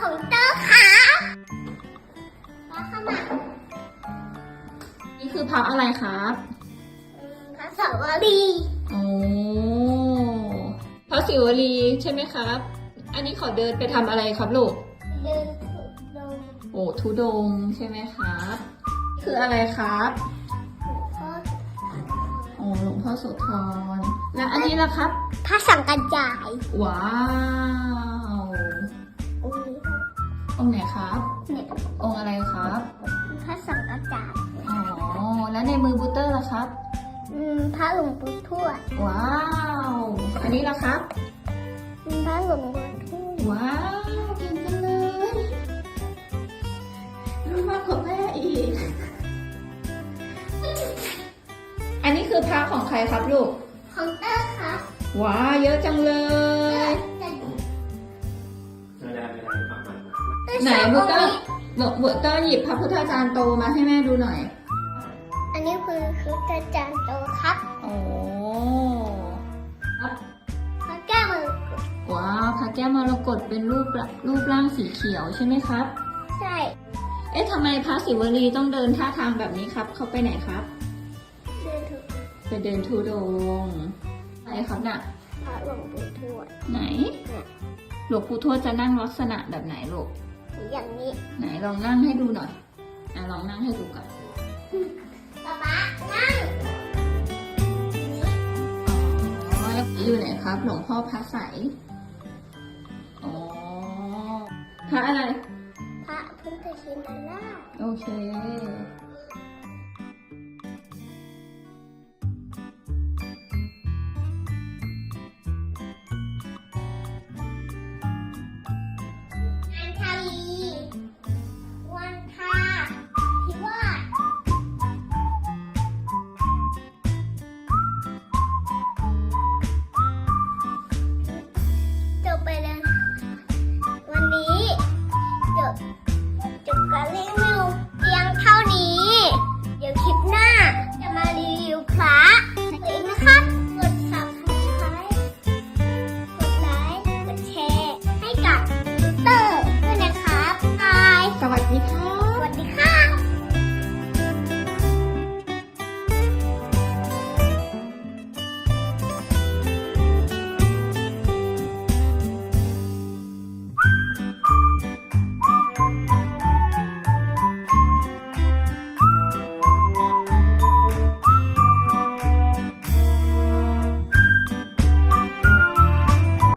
ของเต้าค่ะมาเข้ามานี่คือพระอะไรครับอืมพระสาวรีโอ้พระศิวลีใช่ไหมครับ อันนี้เขาเดินไปทำอะไรครับลูก เดินถูกลงโอ้ทุดงค์ใช่ไหมครับ คืออะไรครับพ่อโอ้หลวงพ่อโสธร และอันนี้ล่ะครับ พระสังกัจจาย ว้าวอุ้ย องค์ไหนครับเนี่ยองค์อะไรครับพระสังกัจจายอ๋อแล้วในมือบูเตอร์ล่ะครับ อืมพระหลวงปู่ทวดว้าว อันนี้ล่ะครับอืมพระหลวงปู่ทวดว้าวเก่งจังเลยรู้มากกว่าแม่อีก อันนี้คือพระของใครครับลูกของเต้าครับว้าวเยอะจังเลยไม่ ไหนบูเตอร์บูเตอร์หยิบพระพุทธจารย์โตมาให้แม่ดูหน่อย อันนี้คือคืออาจารย์โตครับโอ้ครับพระแก้วมือว้าวพระแก้วมรกตเป็นรูปละรูปร่างสีเขียวใช่ไหมครับ ใช่ เอ๊ะทำไมพระศิวลีต้องเดินท่าทางแบบนี้ครับ เขาไปไหนครับเดินถูกไปเดินทุดงค์ไหนครับน่ะพระหลวงปู่ทวดไหนหลวงปู่ทวดจะนั่งลักษณะแบบไหนลูก อย่างนี้ไหนลองนั่งให้ดูหน่อย อะลองนั่งให้ดูก่อนป๊าป๊านั่งอ๋อแล้วอยู่ไหนครับ หลวงพ่อพระใสยอ๋อพระอะไร พระพุทธชินราชโอเค